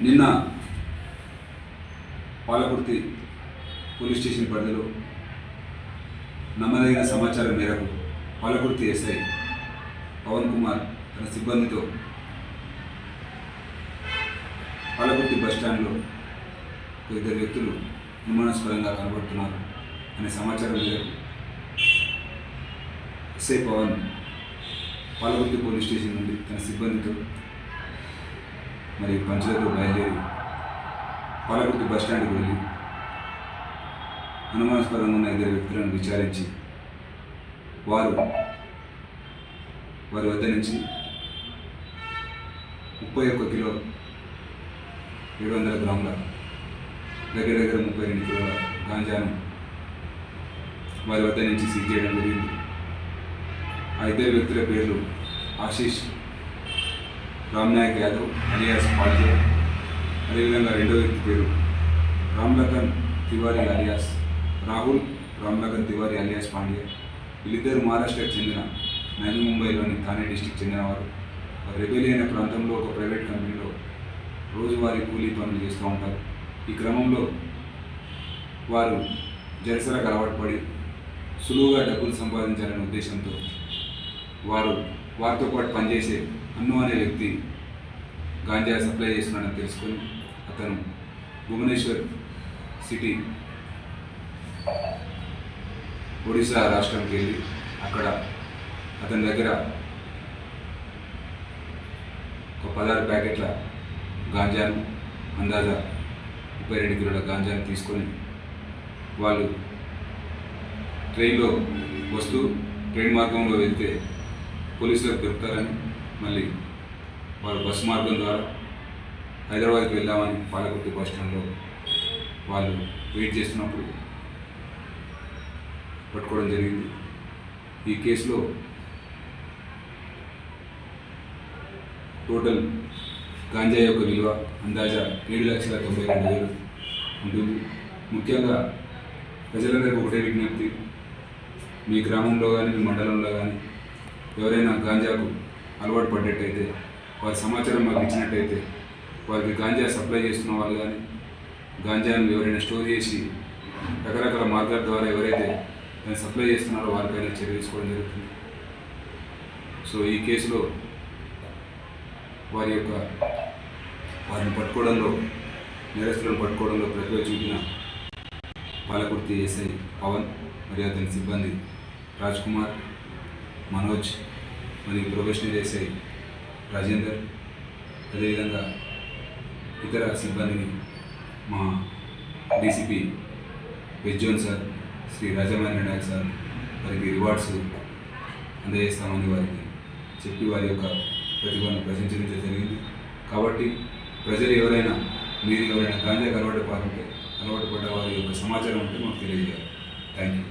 నిన్న Palakurthi police station పరిధిలో నమ్మదగిన సమాచారం మేరకు పాలకుర్తి ఎస్ఐ పవన్ కుమార్ తన సిబ్బందితో పాలకుర్తి బస్టాండ్లో ఇద్దరు వ్యక్తులు అనుమానాస్పదంగా కనబడుతున్నారు అనే సమాచారం మేరకు SI Pavan Palakurthi police station నుండి తన సిబ్బందితో మరి పంచులతో బయలుదేరి పాలకుర్తి బస్టాండ్కి వెళ్ళి అనుమానాస్పదంగా ఉన్న ఇద్దరు వ్యక్తులను విచారించి వారు వారి వద్ద నుంచి ముప్పై ఒక్క కిలో ఏడు వందల గ్రాముల దగ్గర దగ్గర ముప్పై రెండు కిలోల గాంజాను వారి వద్ద నుంచి సీజ్ చేయడం జరిగింది. ఆ ఇద్దరు వ్యక్తుల పేర్లు ఆశీష్ రామ్నాయక్ యాదవ్ అలియాస్ పాల్జే అదేవిధంగా రెండో వ్యక్తి పేరు రామ్లఖన్ తివారి అలియాస్ రాహుల్ రామ్లఖన్ తివారి అలియాస్ పాండ్య. వీళ్ళిద్దరు మహారాష్ట్రకు చెందిన నవీ ముంబైలోని థానే డిస్టిక్ చెందినవారు. రెబెలి అనే ప్రాంతంలో ఒక ప్రైవేట్ కంపెనీలో రోజువారీ కూలీ పనులు చేస్తూ ఉంటారు. ఈ క్రమంలో వారు జలసరకు అలవాటు పడి సులువుగా డబ్బులు సంపాదించాలనే ఉద్దేశంతో వారు వారితో పాటు పనిచేసే అన్ను అనే వ్యక్తి గాంజా సప్లై చేస్తున్నాడని తెలుసుకొని అతను భువనేశ్వర్ సిటీ ఒడిశా రాష్ట్రంకి వెళ్ళి అక్కడ అతని దగ్గర ఒక పదహారు ప్యాకెట్ల గాంజాను అందాజా ముప్పై రెండు కిలోల గాంజాను తీసుకొని వాళ్ళు ట్రైన్లో వస్తూ ట్రైన్ మార్గంలో వెళ్తే పోలీసులకు దొరుకుతారని మళ్ళీ వారు బస్సు మార్గం ద్వారా హైదరాబాద్కి వెళ్దామని పాలకుర్తి బస్ స్టాండ్లో వాళ్ళు వెయిట్ చేస్తున్నప్పుడు పట్టుకోవడం జరిగింది. ఈ కేసులో టోటల్ గాంజా యొక్క విలువ అందాజా ఏడు లక్షల తొంభై రెండు వేలు ఉంటుంది. ముఖ్యంగా ప్రజలందరికీ ఒకటే విజ్ఞప్తి మీ గ్రామంలో కానీ మీ మండలంలో కానీ ఎవరైనా గాంజాకు అలవాటు పడ్డట్టయితే వారి సమాచారం మాకు ఇచ్చినట్టయితే వారికి గాంజా సప్లై చేస్తున్న వాళ్ళు కానీ గాంజాను ఎవరైనా స్టోర్ చేసి రకరకాల మార్గాల ద్వారా ఎవరైతే దాన్ని సప్లై చేస్తున్నారో వారిపైన చర్య తీసుకోవడం జరుగుతుంది. సో ఈ కేసులో వారి యొక్క వారిని పట్టుకోవడంలో నేరస్తులను పట్టుకోవడంలో ప్రతిభ చూపిన పాలకుర్తి ఎస్ఐ పవన్ మరియు అతని సిబ్బంది రాజ్ కుమార్ మనోజ్ మరియు ప్రొఫెషనల్ ఎస్ఐ రాజేందర్ అదేవిధంగా ఇతర సిబ్బందిని మా DCP west zone sir Shri Rajamahendra Nayak sir వారికి రివార్డ్స్ అందజేస్తామని వారికి చెప్పి వారి యొక్క ప్రతిభను ప్రశంసించడం జరిగింది. కాబట్టి ప్రజలు ఎవరైనా మీరు ఎవరైనా గాంజాకు అలవాటు పాల్గొంటే అలవాటు పడ్డ వారి యొక్క సమాచారం ఉంటే మాకు తెలియజేయాలి. Thank you